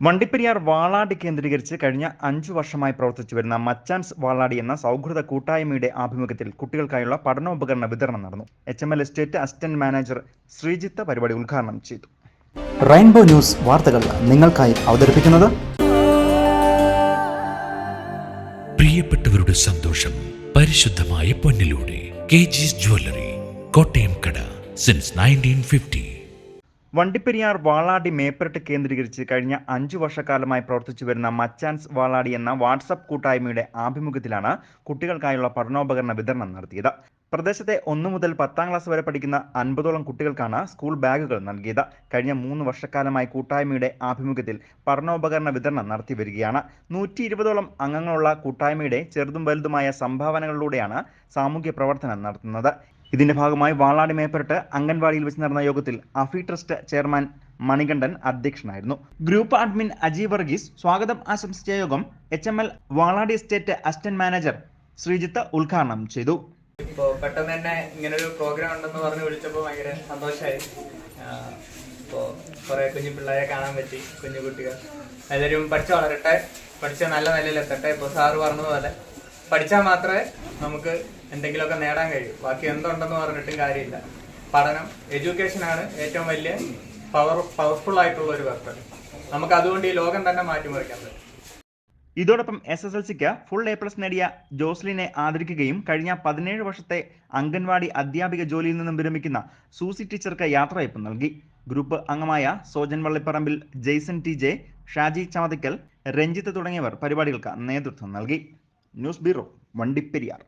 വണ്ടിപ്പെരിയാർ വാളാടി കേന്ദ്രീകരിച്ച് കഴിഞ്ഞ അഞ്ചു വർഷമായി പ്രവർത്തിച്ചു വരുന്ന മച്ചാൻസ് വാളാടി എന്ന സൗഹൃദ കൂട്ടായ്മയുടെ ആഭിമുഖ്യത്തിൽ കുട്ടികൾക്കായുള്ള പഠനോപകരണ വിതരണം നടന്നു. H M L estate assistant manager Sreejith പരിപാടി ഉദ്ഘാടനം ചെയ്തു. റെയിൻബോ ന്യൂസ് വാർത്തകൾ നിങ്ങൾക്കായി അവതരിപ്പിക്കുന്നത് പ്രിയപ്പെട്ടവരുടെ സന്തോഷം പരിശുദ്ധമായ പൊന്നിലൂടെ കെ ജിസ് ജ്വല്ലറി കോട്ടയം കട since nineteen fifty Vandiperiyar Valadi Mepparattu കേന്ദ്രീകരിച്ച് കഴിഞ്ഞ അഞ്ചു വർഷക്കാലമായി പ്രവർത്തിച്ചു വരുന്ന മച്ചാൻസ് വാളാടി എന്ന വാട്സപ്പ് കൂട്ടായ്മയുടെ ആഭിമുഖ്യത്തിലാണ് കുട്ടികൾക്കായുള്ള പഠനോപകരണ വിതരണം നടത്തിയത്. പ്രദേശത്തെ ഒന്നു മുതൽ പത്താം ക്ലാസ് വരെ പഠിക്കുന്ന അൻപതോളം കുട്ടികൾക്കാണ് സ്കൂൾ ബാഗുകൾ നൽകിയത്. കഴിഞ്ഞ മൂന്ന് വർഷക്കാലമായി കൂട്ടായ്മയുടെ ആഭിമുഖ്യത്തിൽ പഠനോപകരണ വിതരണം നടത്തി വരികയാണ്. നൂറ്റി ഇരുപതോളം അംഗങ്ങളുള്ള കൂട്ടായ്മയുടെ ചെറുതും വലുതുമായ സംഭാവനകളിലൂടെയാണ് സാമൂഹ്യ പ്രവർത്തനം നടത്തുന്നത്. ഇതിന്റെ ഭാഗമായി വാളാടി മേപ്പരട്ട് അംഗൻവാടിയിൽ വെച്ച് നടന്ന യോഗത്തിൽ അഫി ട്രസ്റ്റ് ചെയർമാൻ മണികണ്ഠൻ അധ്യക്ഷനായിരുന്നു. ഗ്രൂപ്പ് അഡ്മിൻ അജീവ് വർഗീസ് സ്വാഗതം ആശംസിച്ച യോഗം H M L Valadi estate assistant manager Sreejith ഉദ്ഘാടനം ചെയ്തു. ഇപ്പോൾ പെട്ടെന്ന് തന്നെ ഇങ്ങനൊരു പ്രോഗ്രാം ഉണ്ടെന്ന് പറഞ്ഞ് വിളിച്ചപ്പോൾ ഭയങ്കര സന്തോഷമായി ഇപ്പോൾ കുറേ കുഞ്ഞു പിള്ളേരെ കാണാൻ പറ്റി കുഞ്ഞു കുട്ടികൾ. എല്ലാവരും പഠിച്ചു വളരട്ടെ. പഠിച്ച നല്ല നിലയിൽ എത്തട്ടെ. ഇപ്പോൾ സാറ് പറഞ്ഞതുപോലെ പഠിച്ചാൽ മാത്രമേ നമുക്ക് എന്തെങ്കിലുമൊക്കെ നേടാൻ കഴിയൂ. ബാക്കി എന്തുണ്ടെന്ന് പറഞ്ഞിട്ടും കാര്യമില്ല. പഠനം എഡ്യൂക്കേഷൻ ആണ് ഏറ്റവും വലിയ പവർ പവർഫുൾ ആയിട്ടുള്ള ഒരു വർക്ക് നമുക്ക് അതുകൊണ്ട് ഈ ലോകം തന്നെ മാറ്റിമറിക്കാൻ പറ്റും. ഇതോടൊപ്പം എസ് എസ് എൽ സിക്ക് ഫുൾ എ പ്ലസ് നേടിയ ജോസ്ലിനെ ആദരിക്കുകയും കഴിഞ്ഞ പതിനേഴ് വർഷത്തെ അംഗൻവാടി അധ്യാപിക ജോലിയിൽ നിന്നും വിരമിക്കുന്ന സൂസി ടീച്ചർക്ക് യാത്രയപ്പ് നൽകി. ഗ്രൂപ്പ് അംഗമായ സോജൻ വള്ളിപ്പറമ്പിൽ ജെയ്സൺ ടി ജെ ഷാജി ചമതിക്കൽ രഞ്ജിത്ത് തുടങ്ങിയവർ പരിപാടികൾക്ക് നേതൃത്വം നൽകി. News bureau Vandiperiyar.